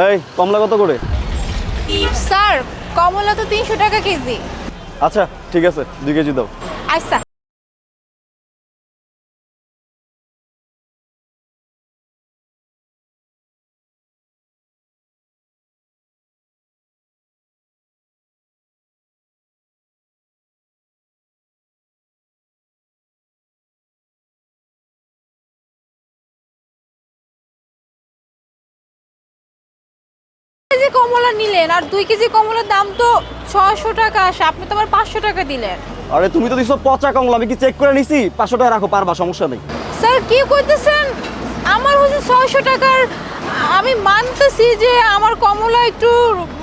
এই কমলা কত করে? স্যার কমলা তো তিনশো টাকা কেজি। আচ্ছা ঠিক আছে দুই কেজি দাও। আচ্ছা। কমলা নিলেন আর দুই কেজি কমলার দাম তো ছশো টাকা আসে আপনি তো আমার পাঁচশো টাকা দিলেন। আরে তুমি তো দিছো পচা কমলা আমি কি চেক করে নিছি? পাঁচশো টাকা রাখো পারবা সমস্যা নেই। স্যার কি করতেছেন? আমার হচ্ছে ছয়শো টাকার আমি মানতেছি যে আমার কমলা একটু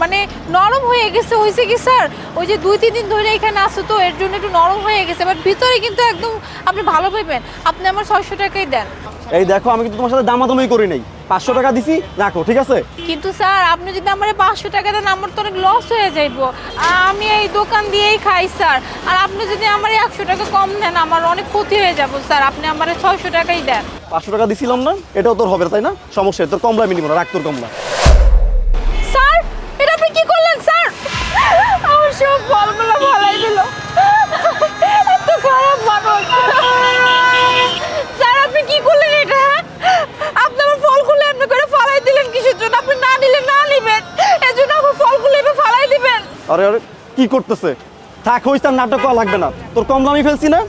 মানে নরম হয়ে গেছে। হয়েছে কি স্যার? ওই যে দুই তিন দিন ধরে এখানে আসো তো এর জন্য একটু নরম হয়ে গেছে। বাট ভিতরে কিন্তু একদম আপনি ভালো পাইবেন। আপনি আমার ছয়শো টাকাই দেন। এই দেখো আমি কিন্তু তোমার সাথে দামাদামি করি নাই। পাঁচশো টাকা দিছি রাখো ঠিক আছে? কিন্তু স্যার আপনি যদি আমার পাঁচশো টাকা দেন আমার তো অনেক লস হয়ে যাইব। আমি এই দোকান দিয়েই খাই স্যার। আর আপনি যদি আমার একশো টাকা কম দেন আমার অনেক ক্ষতি হয়ে যাব স্যার। আপনি আমার ছয়শো টাকাই দেন। পাঁচশো টাকা দিছিলাম না এটাও তোর হবে তাই না? সমস্যা তোর কমলা নিব না রাখ তোর কমলা। স্যার এটা আপনি কি করলেন স্যার? আমার সব ফলগুলো ভালাই দিল। এত খারাপ মানুষ স্যার আপনি কি করলেন এটা হ্যাঁ? আপনি আমার ফলগুলো এমনি করে ফালাই দিলেন কিসের জন্য? আপনি না নিলে না নিবেন। এর জন্য আমার ফলগুলো এভাবে ফালাই দিবেন। আরে আরে কি করতেছে? থাক হইস তার নাটক করা লাগবে না। তোর কমলা আমি ফেলছি না?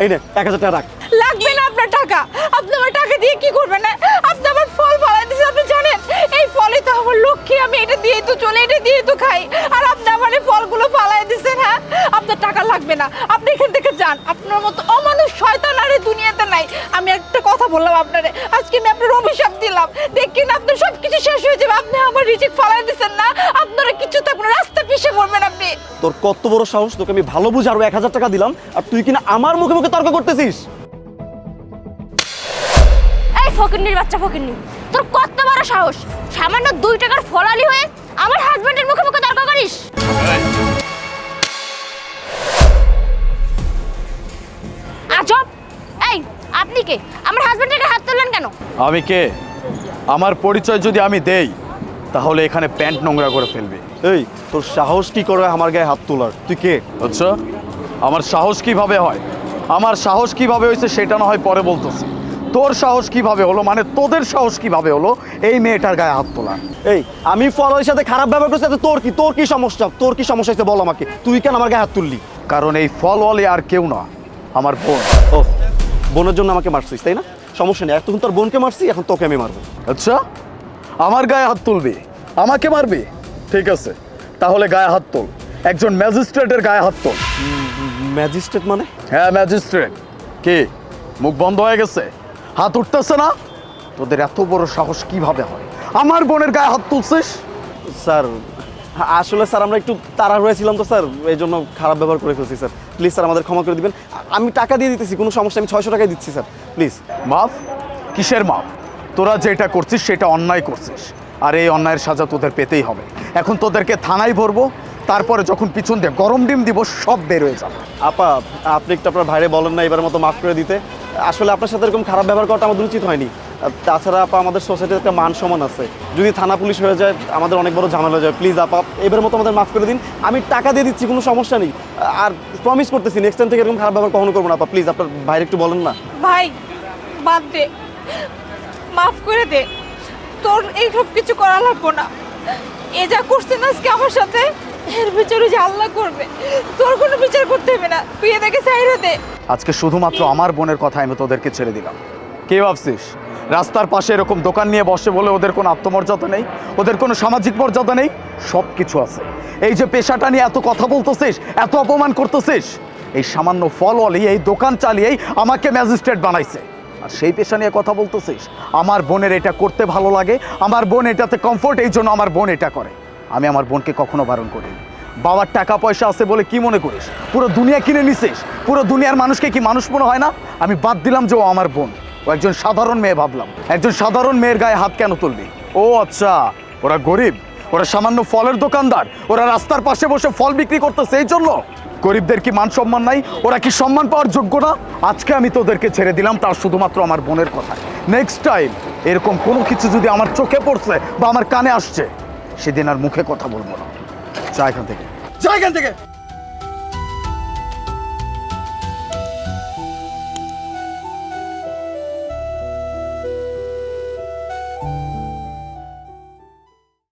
এই নে এক হাজার টাকা রাখ। লাগবে না আপনার টাকা। আপনি আমার টাকা দিয়ে কি করবেন না আপনি আমার ফল ফলাই দিয়েছেন, আপনি জানেন? এই ফলে তো আমার লক্ষ্মী, আমি এটা দিয়ে তো চলে, এটা দিয়ে তো খাই। আর আপনি আমার এই ফলগুলো ফালাই দিয়েছেন হ্যাঁ আপনার টাকা লাগবে না আপনি এখান থেকে যান আপনার মতো অমানুষ শয়তান আর এই দুনিয়াতে নাই আমি একটা কথা বললাম আপনারে আজকে আমি আপনার অভিশাপ দিলাম দেখেন আপনার সব কিছু শেষ হয়ে যাবে আপনি আমার রিজিক ফালাই দিয়েছেন না আপনারা কিছু থাকবে না রাস্তা পিছিয়ে পড়বেন আপনি তোর কত বড় সাহস তোকে আমি ভালো বুঝে আরও এক হাজার টাকা দিলাম আর তুই কিনা আমার মুখে মুখে তর্ক করতেছিস? এই ফকিন্নির বাচ্চা ফকিন্নি তোর কত বড় সাহস? সামান্য দুই টাকার ফলালি হয়ে আমার হাজবেন্ডের মুখে মুখে তর্ক করিস? আজব! এই আপনি কে? আমার হাজবেন্ডের হাত তুললেন কেন? আমি কে? আমার পরিচয় যদি আমি দেই তাহলে এখানে প্যান্ট নোংরা করে ফেলবে। এই তোর সাহস কি করে আমার গায়ে হাত তোলার? তুই কে? বুঝছ আমার সাহস কীভাবে হয়? আমার সাহস কীভাবে হয়েছে সেটা না হয় পরে বলতেছি। তোর সাহস কীভাবে হলো? মানে তোদের সাহস কীভাবে হলো এই মেয়েটার গায়ে হাত তোলা এই আমি ফলের সাথে খারাপ ব্যবহার করছি তোর কি তোর কি সমস্যা? তোর কি সমস্যা হয়েছে বল আমাকে। তুই কেন আমার গায়ে হাত তুললি? কারণ এই ফলওয়ালি আর কেউ না আমার বোন। ও বোনের জন্য আমাকে মারছিস তাই না? সমস্যা নেই এতক্ষণ তোর বোনকে মারছি এখন তোকে আমি মারবো। আচ্ছা। আমার গায়ে হাত তুলবে? আমাকে মারবি? ঠিক আছে তাহলে গায়ে হাত তোল। একজন ম্যাজিস্ট্রেটের গায়ে হাত তোল। ম্যাজিস্ট্রেট মানে? হ্যাঁ ম্যাজিস্ট্রেট। কি? মুখ বন্ধ হয়ে গেছে? হাত উঠতেছে না? তোদের এত বড় সাহস কীভাবে হয়? আমার বোনের গায়ে হাত তুলছিস? স্যার আসলে স্যার আমরা একটু তাড়াহুড়া ছিলাম তো স্যার এই জন্য খারাপ ব্যবহার করে ফেলছি স্যার। প্লিজ স্যার আমাদের ক্ষমা করে দিবেন। আমি টাকা দিয়ে দিতেছি কোনো সমস্যা আমি ছয়শো টাকায় দিচ্ছি স্যার প্লিজ। মাফ? কিসের মাফ? তোরা যেটা করছিস সেটা অন্যায় করছিস। আর এই অন্যায়ের সাজা তোদের পেতেই হবে। এখন তোদেরকে থানায় ভরবো তারপরে যখন পিছন দিয়ে গরম ডিম দিব সব বের হয়ে যাবে। আপা আপনি একটু আপনার ভাইরে বলেন না এবার মতো মাফ করে দিতে। আসলে আপনার সাথে এরকম খারাপ ব্যবহার করাটা আমাদের উচিত হয়নি। তাছাড়া আপা আমাদের সোসাইটির একটা মান সমান আছে। যদি থানা পুলিশ হয়ে যায় আমাদের অনেক বড় ঝামেলা হয়ে যায়। প্লিজ আপা এবার মতো আমাদের মাফ করে দিন। আমি টাকা দিয়ে দিচ্ছি কোনো সমস্যা নেই। আর প্রমিস করতেছি নেক্সট টাইম থেকে এরকম খারাপ ব্যবহার কখনো করব না আপা। প্লিজ আপনার ভাইরে একটু বলেন না। ভাই বাদ দে। মাফ করে দে। তোর এই সব কিছু করা লাগবো না। এ যা করছে না আজকে আমার সাথে, এর বিচারে যে আল্লাহ করবে, তোর কোনো বিচার করতে হবে না। তুই এটাকে সাইরে দে। আজকে শুধুমাত্র আমার বোনের কথা আমি তোদেরকে ছেড়ে দিলাম। কে ভাবছিস? রাস্তার পাশে এরকম দোকান নিয়ে বসে বলে ওদের কোনো আত্মমর্যাদা নেই? ওদের কোনো সামাজিক মর্যাদা নেই? সব কিছু আছে। এই যে পেশাটা নিয়ে এত কথা বলতেছিস, এত অপমান করতেছিস, এই সামান্য ফলওয়ালি এই দোকান চালিয়েই আমাকে ম্যাজিস্ট্রেট বানাইছে। আর সেই পেশা নিয়ে কথা বলতেছিস? আমার বোনের এটা করতে ভালো লাগে। আমার বোন এটাতে কমফোর্ট এই জন্য আমার বোন এটা করে। আমি আমার বোনকে কখনো বারণ করিনি। বাবার টাকা পয়সা আছে বলে কি মনে করিস? পুরো দুনিয়া কিনে নিছিস। পুরো দুনিয়ার মানুষকে কি মানুষ মনে হয় না? আমি বাদ দিলাম যে ও আমার বোন। ও একজন সাধারণ মেয়ে ভাবলাম। একজন সাধারণ মেয়ের গায়ে হাত কেন তুলবি ও আচ্ছা ওরা গরিব। ওরা সামান্য ফলের দোকানদার। ওরা রাস্তার পাশে বসে ফল বিক্রি করতেছে এই জন্য। গরিবদের কি মান সম্মান নাই? ওরা কি সম্মান পাওয়ার যোগ্য না? আজকে আমি তোদেরকে ছেড়ে দিলাম, তার শুধুমাত্র আমার বোনের কথা। নেক্সট টাইম এরকম কোনো কিছু যদি আমার চোখে পড়ছে বা আমার কানে আসছে, সেদিন আর মুখে কথা বলব না। যা এখান থেকে। যা এখান থেকে।